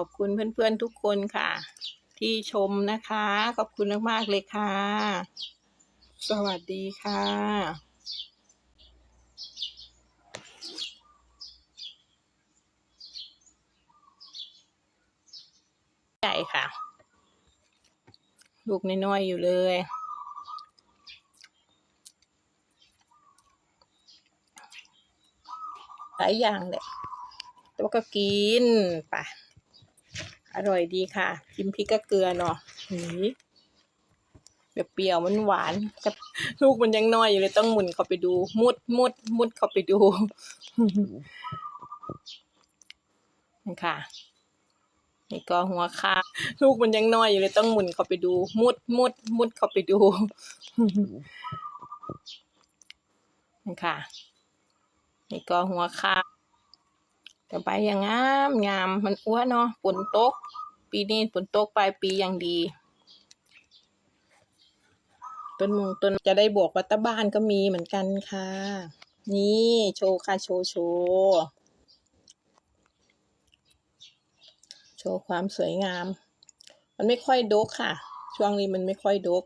อบคุณเพื่อนๆทุกคนค่ะ ที่ชมนะคะ ขอบคุณมากๆเลยค่ะ สวัสดีค่ะใหญ่ค่ะ ลูกน้อยๆอยู่เลย หลายอย่างเลยแต่ว่าก็กินไป อร่อยดีค่ะกินพริกกับเกลือเนาะนี่แบบเปรี้ยวมันหวานแต่ลูกมันยังน้อยอยู่เลยต้องหมุนเข้าไปดู มุดมุดมุดเข้าไปดูนี่ค่ะนี่ก็หัวค่ะลูกมันยังน้อยอยู่เลยต้องหมุนเข้าไปดู มุดมุดมุดเข้าไปดูนี่ค่ะนี่ก็หัวค่ะ แต่ใบยังงามงามมันอ้วนเนาะฝนตก ปีนี้ฝนตกปลายปีอย่างดี ต้นมงต้นจะได้บวกวัตตบ้านก็มีเหมือนกันค่ะ นี่โชว์ค่ะโชว์โชว์โชว์ความสวยงาม มันไม่ค่อยดกค่ะ ช่วงนี้มันไม่ค่อยดก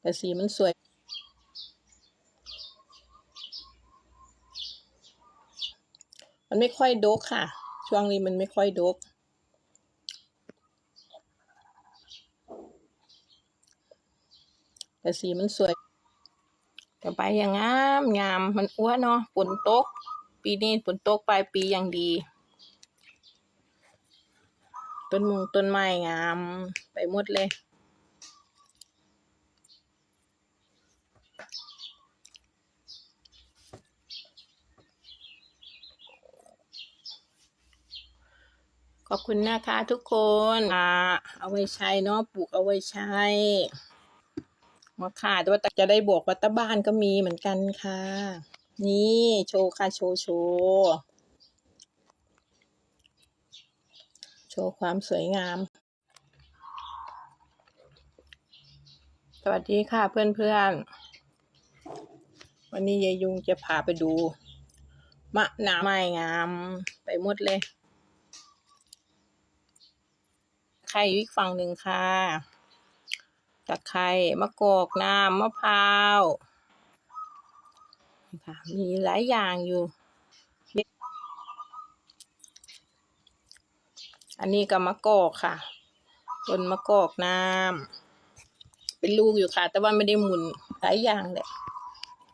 แต่สีมันสวย มันไม่ค่อยดกค่ะ ช่วงนี้มันไม่ค่อยดก แต่สีมันสวยต่ใบยังงามงามมันอ้วนเนาะฝนตก ปีนี้ฝนตกปลายปีอย่างดี ต้นมงต้นไม้งามไปหมดเลย ขอบคุณนะคะทุกคนอ่าเอาไว้ใช้เนาะปลูกเอาไว้ใช้มาค่ะแต่ว่าจะได้บวกวัตบ้านก็มีเหมือนกันค่ะ นี่โชว์ค่ะโชว์โชว์โชว์ความสวยงาม สวัสดีค่ะเพื่อนๆวันนี้ยายยุงจะพาไปดู มะนาวไม้งาม ไปหมดเลย ไข่อยู่อีกฝั่งหนึ่งค่ะตะไคร้มะกอกน้ำมะพร้าวนี่ค่ะมีหลายอย่างอยู่ อันนี้ก็มะกอกค่ะต้นมะกอกน้ำเป็นลูกอยู่ค่ะ แต่ว่าไม่ได้หมุนหลายอย่างเลย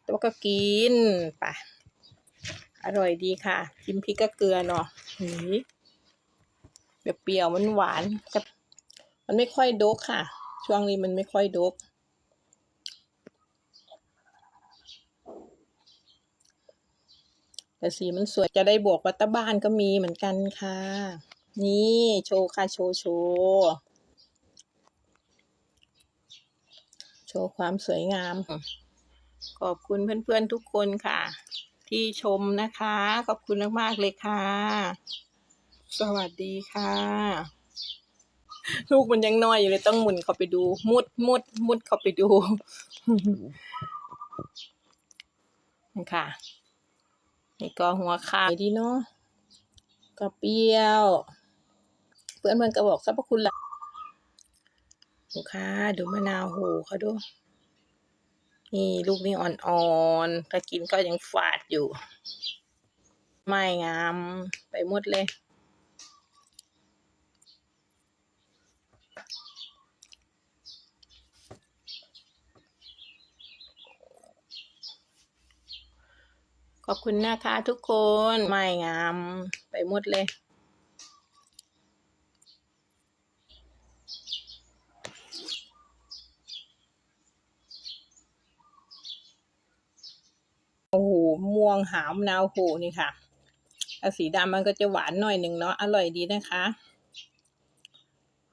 แต่ว่าก็กินไปอร่อยดีค่ะกินพริกกับเกลือเนาะนี่ เปรี้ยวมันหวานแต่มันไม่ค่อยดกค่ะ ช่วงนี้มันไม่ค่อยดกแต่สีมันสวยจะได้บวกวัตตบ้านก็มีเหมือนกันค่ะ นี่โชว์ค่ะโชว์โชว์โชว์ความสวยงาม ขอบคุณเพื่อนๆทุกคนค่ะ ที่ชมนะคะ ขอบคุณมากๆเลยค่ะ สวัสดีค่ะ ลูกมันยังน้อยอยู่เลยต้องหมุนเข้าไปดู มุดมุดมุดเข้าไปดูนี่ค่ะนี่ก็หัวขาดีเนาะก็เปรี้ยว เพื่อนมันก็บอกสรรพคุณละลูกค้าดูมะนาวโหเขาดู นี่ลูกนี่อ่อนๆถ้ากินก็ยังฝาดอยู่ ไม่งามไปหมดเลย ขอบคุณนะคะทุกคนไม่งามไปหมดเลยโอ้โหม่วงหามนาวโหนี่ค่ะสีดำมันก็จะหวานหน่อยหนึ่งเนาะอร่อยดีนะคะ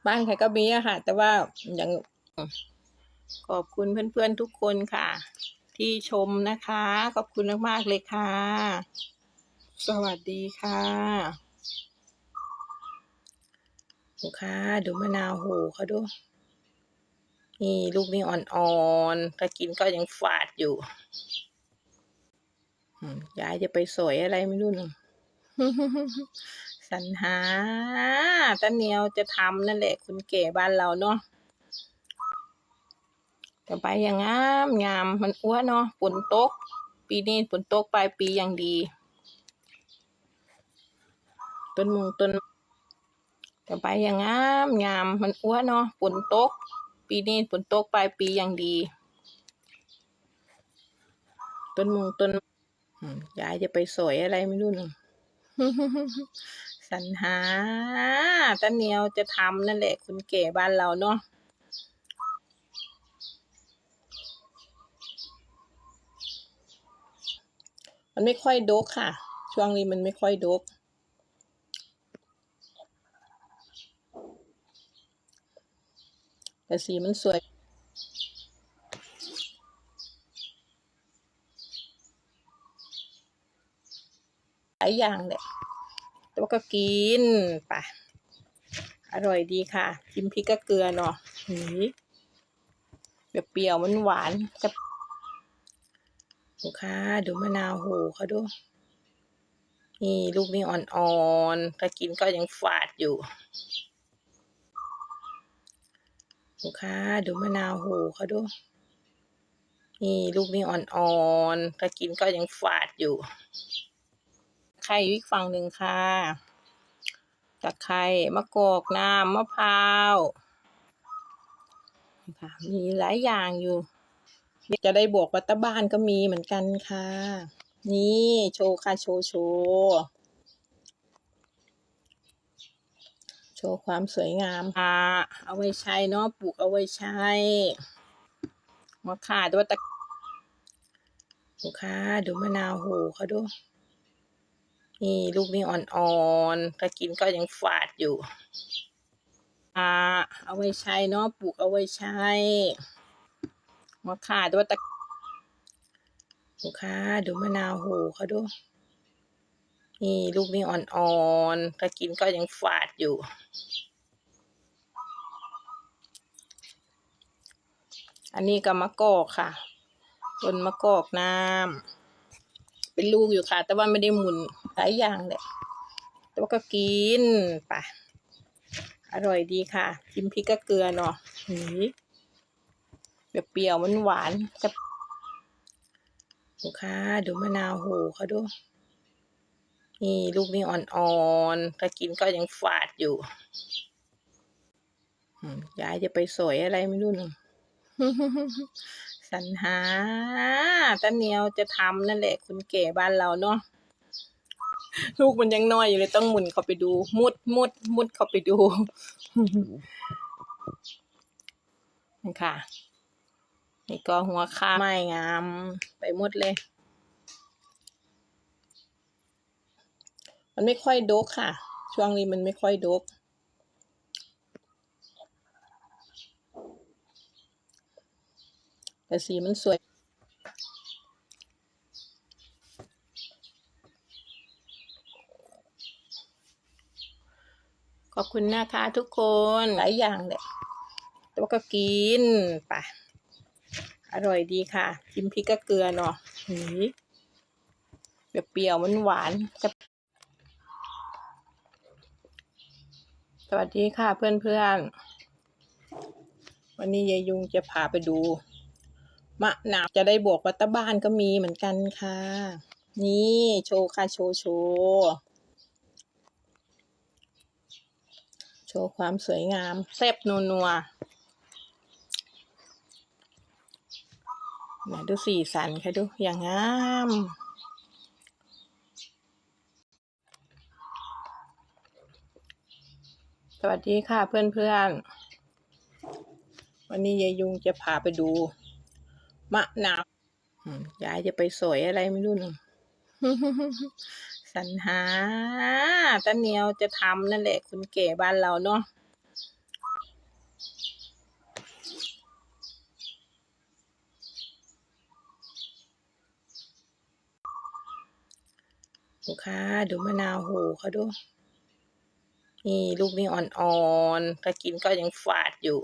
บ้านใครก็มีอะค่ะ แต่ว่าอย่างขอบคุณเพื่อนๆทุกคนค่ะ ที่ชมนะคะ ขอบคุณมากๆเลยค่ะ สวัสดีค่ะลูค้าดูมะนาวโหเขาดู นี่ลูกนี่อ่อนๆถ้ากินก็ยังฝาดอยู่ยายจะไปสวยอะไรไม่รู้นึง สรรหาตาเนียวจะทำนั่นแหละคุณเก๋บ้านเราเนาะต่อไปอย่างงามงามมันอ้วนเนาะฝนตก ปีนี้ฝนตกปลายปีอย่างดี ต้นมงต้นต่อไปอย่างงามงามมันอ้วนเนาะฝนตก ปีนี้ฝนตกปลายปีอย่างดี ต้นมงต้นยายจะไปสวยอะไรไม่รู้หนึ่ง สรรหาตาเหนียวจะทำนั่นแหละคุณเก๋บ้านเราเนาะมันไม่ค่อยดกค่ะ ช่วงนี้มันไม่ค่อยดกแต่สีมันสวยหลายอย่างแหละ แต่ว่าก็กินไปอร่อยดีค่ะกินพริกกับเกลือเนาะหืยแบบเปรี้ยวมันหวานกับลูกค้าดูมะนาวโหเขาดู นี่ลูกนี่อ่อนๆถ้ากินก็ยังฝาดอยู่ลูกค้าดูมะนาวโหเขาดู นี่ลูกนี่อ่อนๆถ้ากินก็ยังฝาดอยู่ ไข่อยู่อีกฝั่งหนึ่งค่ะ ตะไคร้มะกอกน้ำมะพร้าวค่ะมีหลายอย่างอยู่ จะได้บวกวัตบ้านก็มีเหมือนกันค่ะ นี่โชว์ค่ะโชว์โชว์โชว์ความสวยงามค่ะ เอาไว้ใช้เนาะปลูกเอาไว้ใช้มะข่าด้วยตะลูค้าดูมะนาวโหเขาดู นี่ลูกนี่อ่อนๆ ถ้ากินก็ยังฝาดอยู่อ่าเอาไว้ใช้เนาะปลูกเอาไว้ใช้มะข่าด้วยตะลูค้าดูมะนาวโหเขาดู นี่ลูกนี่อ่อนๆ ถ้ากินก็ยังฝาดอยู่อันนี้ก็มะกอกค่ะต้นมะกอกน้ำเป็นลูกอยู่ค่ะ แต่ว่าไม่ได้หมุน หลายอย่างแหละแต่ว่าก็กินไปอร่อยดีค่ะกินพริกกับเกลือเนาะหืแบบเปรี้ยวมันหวานกับลูกค้าดูมะนาวโหเขาดู นี่ลูกนี่อ่อนๆ ถ้ากินก็ยังฝาดอยู่ยายจะไปสวยอะไรไม่รู้หนึ่งสรรหาตาเหนียวจะทำนั่นแหละ คุณเก๋บ้านเราเนาะ ลูกมันยังน้อยอยู่เลยต้องหมุนเข้าไปดู มุดมุดมุดเข้าไปดูนี่ค่ะ นี่ก็หัวข้าไม่งาม ไปหมดเลย มันไม่ค่อยดกค่ะ ช่วงนี้มันไม่ค่อยดกแต่สีมันสวย ขอบคุณนะคะทุกคนหลายอย่างแหละแต่ว่าก็กินไปอร่อยดีค่ะกินพริกกับเกลือเนาะหืยแบบเปรี้ยวมันหวานสวัสดีค่ะเพื่อนๆ วันนี้ยายยุงจะพาไปดู มะนาวจะได้บวกวัตบ้านก็มีเหมือนกันค่ะ นี่โชว์ค่ะโชว์โชว์ โชว์ความสวยงามแซ่บนัวนัวมาดูสีสันค่ะดูอย่างงามสวัสดีค่ะเพื่อนๆ วันนี้ยายยุงจะพาไปดู มะนาวยายจะไปสวยอะไรไม่รู้นึง สรรหาตาเหนียวจะทำนั่นแหละ คุณเก๋บ้านเราเนาะลูค้าดูมะนาวโหเขาดู นี่ลูกนี่อ่อนๆ ถ้ากินก็ยังฝาดอยู่